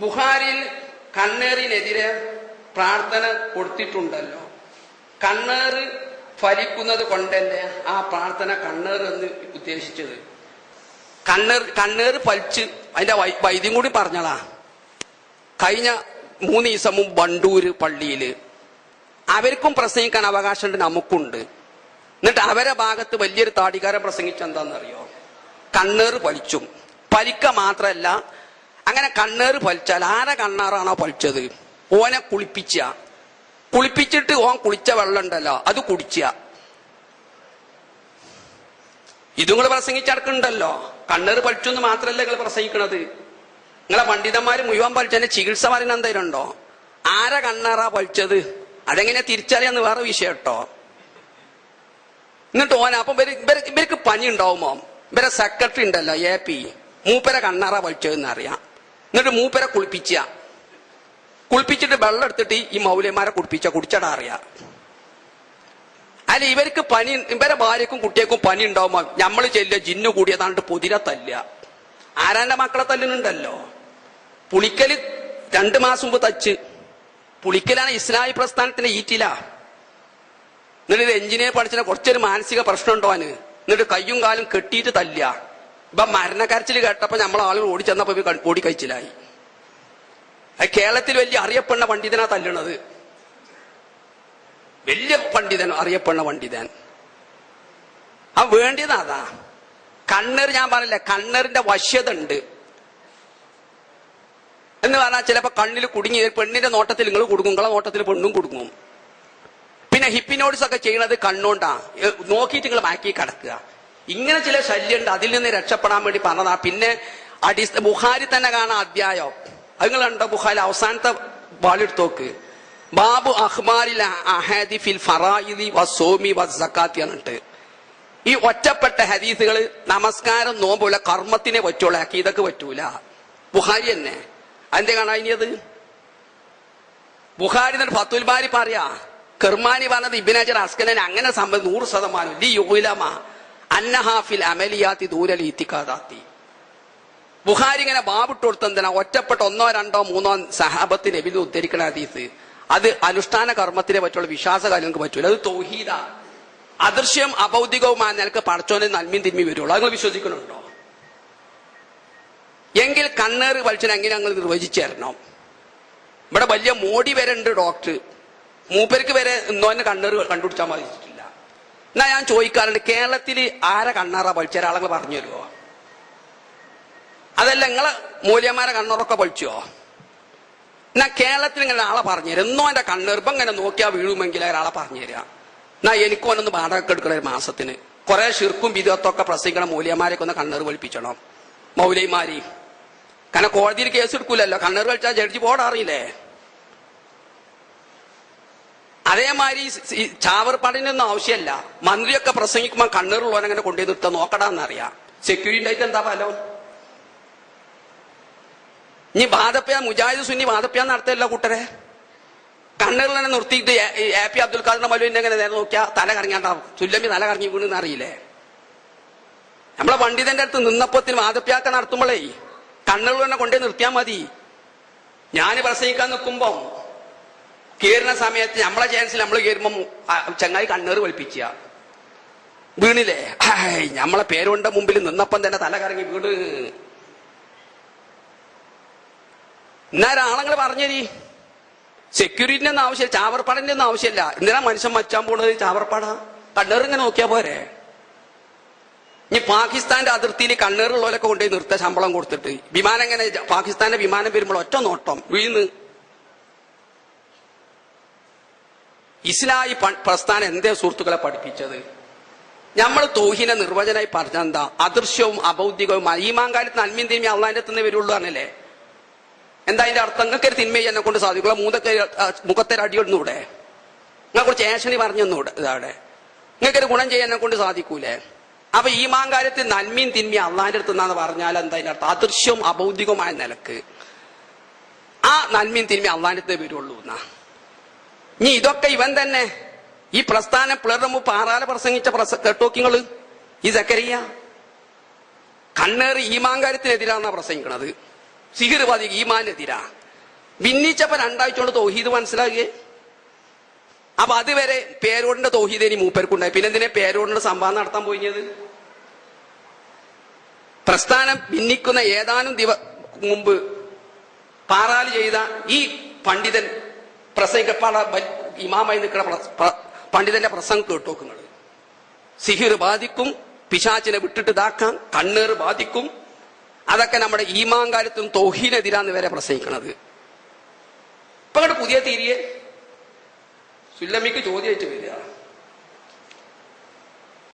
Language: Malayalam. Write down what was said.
ബുഹാരിൽ കണ്ണേറിനെതിരെ പ്രാർത്ഥന കൊടുത്തിട്ടുണ്ടല്ലോ. കണ്ണേറ് ഫലിക്കുന്നത് കൊണ്ടല്ലേ ആ പ്രാർത്ഥന കണ്ണേർ എന്ന് ഉദ്ദേശിച്ചത്? കണ്ണേർ കണ്ണേർ ഫലിച്ച് അതിന്റെ വൈദ്യം കൂടി പറഞ്ഞളാ കഴിഞ്ഞ മൂന്ന് ദിവസം മുമ്പ് ബണ്ടൂര് പള്ളിയിൽ അവർക്കും പ്രസംഗിക്കാൻ അവകാശമുണ്ട് നമുക്കുണ്ട്. എന്നിട്ട് അവരെ ഭാഗത്ത് വലിയൊരു താടികാരം പ്രസംഗിച്ചെന്താണെന്നറിയോ കണ്ണേർ പലിച്ചും പലിക്ക മാത്രല്ല അങ്ങനെ കണ്ണേറ് പൊലിച്ചാൽ ആരെ കണ്ണാറാണോ പൊലിച്ചത്? ഓനെ കുളിപ്പിച്ച. കുളിപ്പിച്ചിട്ട് ഓൻ കുളിച്ച വെള്ളം ഉണ്ടല്ലോ അത് കുടിച്ച. ഇതുങ്ങൾ പ്രസംഗിച്ചടക്കുന്നുണ്ടല്ലോ കണ്ണേറ് പൊലിച്ചു എന്ന് മാത്രല്ല നിങ്ങൾ പ്രസംഗിക്കണത്? നിങ്ങളെ പണ്ഡിതന്മാര് മുഴുവൻ പലിച്ചതിന്റെ ചികിത്സ പറയുന്ന എന്തെങ്കിലും ഉണ്ടോ ആരെ കണ്ണാറാ പൊലിച്ചത്? അതെങ്ങനെ തിരിച്ചറിയാന്ന് വേറെ വിഷയം കേട്ടോ എന്നിട്ട് ഓന അപ്പം ഇവർക്ക് പനി ഉണ്ടാവുമോ ഇവരെ സെക്രട്ടറി ഉണ്ടല്ലോ എ പി. മൂപ്പരെ കണ്ണാറ വലിച്ചതെന്ന് അറിയാം എന്നിട്ട് മൂപ്പരെ കുളിപ്പിച്ച. കുളിപ്പിച്ചിട്ട് വെള്ളം എടുത്തിട്ട് ഈ മൗലയന്മാരെ കുടിപ്പിച്ച. കുടിച്ചടാ അറിയാം. അല്ല ഇവർക്ക് പനി ഇവരെ ഭാര്യക്കും കുട്ടിയേക്കും പനി ഉണ്ടാവുമ്പോ നമ്മൾ ചെല്ലുക ജിന്നു കൂടിയതാണ്ട് പൊതിര തല്ല ആരാന്റെ മക്കളെ തല്ലുന്നുണ്ടല്ലോ? പുളിക്കൽ രണ്ടു മാസം മുമ്പ് തച്ച്. പുളിക്കലാണ് ഇസ്ലാമി പ്രസ്ഥാനത്തിന്റെ ഈറ്റില. എന്നിട്ട് എഞ്ചിനീയർ പഠിച്ചിട്ട് കുറച്ചൊരു മാനസിക പ്രശ്നം ഉണ്ടോ എന്നിട്ട് കയ്യും കാലും കെട്ടിയിട്ട് തല്ലുക. ഇപ്പൊ മരണക്കരച്ചിൽ കേട്ടപ്പോ നമ്മളെ ആളുകൾ ഓടി ചെന്നപ്പോ ഓടി കഴിച്ചിലായി കേരളത്തിൽ വലിയ അറിയപ്പെടുന്ന പണ്ഡിതനാ തല്ലണത്. വലിയ പണ്ഡിതൻ അറിയപ്പെടുന്ന പണ്ഡിതൻ. ആ വേണ്ടിയതാതാ കണ്ണീർ ഞാൻ പറഞ്ഞില്ല കണ്ണറിന്റെ വശ്യത ഉണ്ട് എന്ന് പറഞ്ഞാൽ ചിലപ്പോ കണ്ണിൽ കുടുങ്ങി പെണ്ണിന്റെ നോട്ടത്തിൽ നിങ്ങൾ കുടുങ്ങും നിങ്ങളെ നോട്ടത്തിൽ പെണ്ണും കുടുങ്ങും. പിന്നെ ഹിപ്പിനോട്സ് ഒക്കെ ചെയ്യണത് കണ്ണോണ്ടാ. നോക്കിയിട്ട് നിങ്ങൾ ബാക്കി കിടക്കുക. ഇങ്ങനെ ചില ശല്യമുണ്ട് അതിൽ നിന്ന് രക്ഷപ്പെടാൻ വേണ്ടി പറഞ്ഞതാ. പിന്നെ അടി ബുഹാരി തന്നെ കാണാം അധ്യായം. അത് നിങ്ങൾ കണ്ടോ ബുഹാരി അവസാനത്തെ വാളെടുത്ത് നോക്ക്. ബാബു അഹ്ബാരിൽ അഹാദി ഫിൽ ഫറായിദി വസോമി വസക്കാത്തി എന്നിട്ട്. ഈ ഒറ്റപ്പെട്ട ഹദീസുകൾ നമസ്കാരം നോമ്പുള്ള കർമ്മത്തിനെ പറ്റുള്ളൂ. അക്കീതക്ക് പറ്റൂല. ബുഹാരി തന്നെ. അതിന്റെ കാണാ ഇനിയത് ബുഹാരി എന്നിട്ട് ഫത്തുൽ ബാരി പറയാ. കെർമാനി പറഞ്ഞത് ഇബിനാജർ അസ്കനെ അങ്ങനെ സംബന്ധം നൂറ് ശതമാനം. ലി യുലമ അന്നഹാഫിൽ അമലിയാത്തി ദൂരൽ ഇത്തിക്കാതാത്തി ബുഹാരി ഇങ്ങനെ ബാബിട്ട് കൊടുത്തെന്തിനാ? ഒറ്റപ്പെട്ട ഒന്നോ രണ്ടോ മൂന്നോ സഹാബത്തിന് എബിന് ഉദ്ധരിക്കണ ഹദീസ്. അത് അനുഷ്ഠാന കർമ്മത്തിനെ പറ്റുള്ള വിശ്വാസ കാര്യങ്ങൾക്ക് പറ്റൂല. അത് തൗഹീദ. അദൃശ്യം അഭൗതികവുമായ നിലയ്ക്ക് പടച്ചോനെ നന്മയും തിന്മയും വരുള്ളൂ. നിങ്ങൾ വിശ്വസിക്കുന്നുണ്ടോ? എങ്കിൽ കണ്ണേറ് വലിച്ചിന് എങ്ങനെ ഞങ്ങൾ നിർവചിച്ചു തരണം? ഇവിടെ വലിയ മോടി വരെ ഉണ്ട് ഡോക്ടർ. മൂപ്പർക്ക് വരെ ഇന്നോന്നെ കണ്ണേറ് കണ്ടുപിടിച്ചാൽ മതിച്ചിട്ടില്ല എന്നാ ഞാൻ ചോദിക്കാറുണ്ട് കേരളത്തിൽ ആരെ കണ്ണാറ പൊളിച്ച? ഒരാളങ്ങൾ പറഞ്ഞു തരുമോ അതല്ല നിങ്ങളെ മൂല്യന്മാരെ കണ്ണുറൊക്കെ പൊളിച്ചോ? എന്നാ കേരളത്തിൽ ഇങ്ങനെ ആളെ പറഞ്ഞു തരും. എന്നോ എന്റെ കണ്ണെറുപ്പം ഇങ്ങനെ നോക്കിയാൽ വീഴുമെങ്കിൽ ഒരാളെ പറഞ്ഞു തരാം. എന്നാ എനിക്ക് ഒന്നൊന്ന് വാടക എടുക്കണ ഒരു മാസത്തിന്. കുറെ ഷിർക്കും വിധത്തൊക്കെ പ്രസംഗിക്കണ മൂല്യന്മാരെയൊക്കെ ഒന്ന് കണ്ണേർ പൊളിപ്പിച്ചണം. മൗലൈമാരി. കാരണം കോടതിയിൽ കേസ് എടുക്കൂലല്ലോ. കണ്ണേർ കളിച്ചാൽ ജഡ്ജി ബോർഡ് അതേമാതിരി ചാവർപ്പാടിനൊന്നും ആവശ്യമല്ല മന്ത്രിയൊക്കെ പ്രസംഗിക്കുമ്പോൾ കണ്ണീറുള്ളവൻ അങ്ങനെ കൊണ്ടുപോയി നിർത്താൻ നോക്കടാന്നറിയാം. സെക്യൂരിറ്റി ആയിട്ട് എന്താ ഫലം? ഇനി വാദപ്യ മുജാഹിദ് സുന്നി വാദപ്യ നടത്തല്ല കൂട്ടരെ. കണ്ണീറിനെ നിർത്തിയിട്ട് എ- പി അബ്ദുൽ ഖാദറിന്റെ മലുവിന്റെ എങ്ങനെ നേരെ നോക്കിയാ തല കറങ്ങിയാണ്ടാവും. സുല്ലമി തല കറങ്ങി വീണെന്ന് അറിയില്ലേ? നമ്മളെ പണ്ഡിതന്റെ അടുത്ത് നിന്നപ്പത്തിന് വാദപ്യാക്ക നടത്തുമ്പോഴേ കണ്ണുകൾ തന്നെ കൊണ്ടേ നിർത്തിയാൽ മതി. ഞാൻ പ്രസംഗിക്കാൻ നിൽക്കുമ്പം കയറുന്ന സമയത്ത് നമ്മളെ ചാൻസിൽ നമ്മൾ കയറുമ്പം ചങ്ങായി കണ്ണേറ് വലിപ്പിക്കുക. വീണില്ലേ? നമ്മളെ പേരുണ്ട മുമ്പിൽ നിന്നപ്പം തന്നെ തല കറങ്ങി വീട് എന്നാരാളങ്ങൾ പറഞ്ഞേരി സെക്യൂരിറ്റിന്റെ ഒന്നും ആവശ്യമില്ല ചാവർപ്പാടിന്റെ ഒന്നും ആവശ്യമില്ല. എന്തിനാ മനുഷ്യൻ മച്ചാൻ പോണത് ചാവർപ്പാട. കണ്ണേറിങ്ങനെ നോക്കിയാ പോരെ? ഇനി പാകിസ്ഥാന്റെ അതിർത്തിയിൽ കണ്ണേറുള്ളവരൊക്കെ കൊണ്ടുപോയി നിർത്ത ശമ്പളം കൊടുത്തിട്ട്. വിമാനം എങ്ങനെ ജ- പാകിസ്ഥാന്റെ വിമാനം വരുമ്പോൾ ഒറ്റ നോട്ടം വീണ് ഇസ്ലായി പ്രസ്ഥാനം എന്തേ സുഹൃത്തുക്കളെ പഠിപ്പിച്ചത്? നമ്മൾ തോഹിനെ നിർവചനമായി പറഞ്ഞെന്താ അദൃശ്യവും അബൗദ്ധികവും ഈമാങ്കാലത്ത് നന്മയും തിന്മയും അള്ളാഹിന്റെ തന്നെ വരുള്ളൂ ആണല്ലേ എന്താ അതിന്റെ അർത്ഥം? നിങ്ങൾക്ക് ഒരു തിന്മയെ എന്നെ കൊണ്ട് സാധിക്കുള്ള മൂന്നൊക്കെ മുഖത്തെ അടിയൊന്നൂടെ നിങ്ങളെ കുറിച്ച് ഏഷണി പറഞ്ഞൊന്നൂടെ ഇതവിടെ നിങ്ങൾക്കൊരു ഗുണം ചെയ്യാൻ എന്നെ കൊണ്ട് സാധിക്കൂലേ? അപ്പൊ ഈ മാങ്കാര്യത്തിൽ നന്മയും തിന്മയും അള്ളാഹിന്റെ അടുത്ത് നിന്നാന്ന് പറഞ്ഞാൽ എന്താ അതിന്റെ അർത്ഥം? അദൃശ്യവും അബൗദ്ധികവുമായ നിലയ്ക്ക് ആ നന്മയും തിന്മയും അള്ളാഹിന്റെ അടുത്തേ വരുള്ളൂ എന്നാ. ഇനി ഇതൊക്കെ ഇവൻ തന്നെ. ഈ പ്രസ്ഥാനം പിളർന്നു പാറാല പ്രസംഗിച്ച കേട്ടോക്കിങ്ങൾ ഈ സക്കരിയ. കണ്ണേർ ഈമാങ്കാര്യത്തിനെതിരാന്നാ പ്രസംഗിക്കണത്. സിഹിർവാദി ഈമാനെതിരാ. ഭിന്നിച്ചപ്പോ രണ്ടാഴ്ച കൊണ്ട് തൗഹീദ് മനസ്സിലാകുകയെ. അപ്പൊ അതുവരെ പേരോടിന്റെ തൗഹീദ് ഇനി മൂപ്പേർക്കുണ്ടായി. പിന്നെ എന്തിനെ പേരോടിന്റെ സംഭാവന നടത്താൻ പോയിഞ്ഞത്? പ്രസ്ഥാനം ഭിന്നിക്കുന്ന ഏതാനും ദിവ മുമ്പ് പാറാൽ ചെയ്ത ഈ പണ്ഡിതൻ പ്രസംഗപ്പാട ഇമാമായി നിൽക്കുന്ന പണ്ഡിതന്റെ പ്രസംഗം കേട്ടോക്കുന്നത് സിഹിർ ബാധിക്കും പിശാച്ചിനെ വിട്ടിട്ട് ഇതാക്കാം കണ്ണേറ് ബാധിക്കും. അതൊക്കെ നമ്മുടെ ഈമാങ്കാലത്തും തോഹീനെതിരാന്ന് വരെ പ്രസംഗിക്കണത്. ഇപ്പൊ പുതിയ തീരിയെ? സുല്ലമിക്ക് ചോദ്യമായിട്ട് വരിക.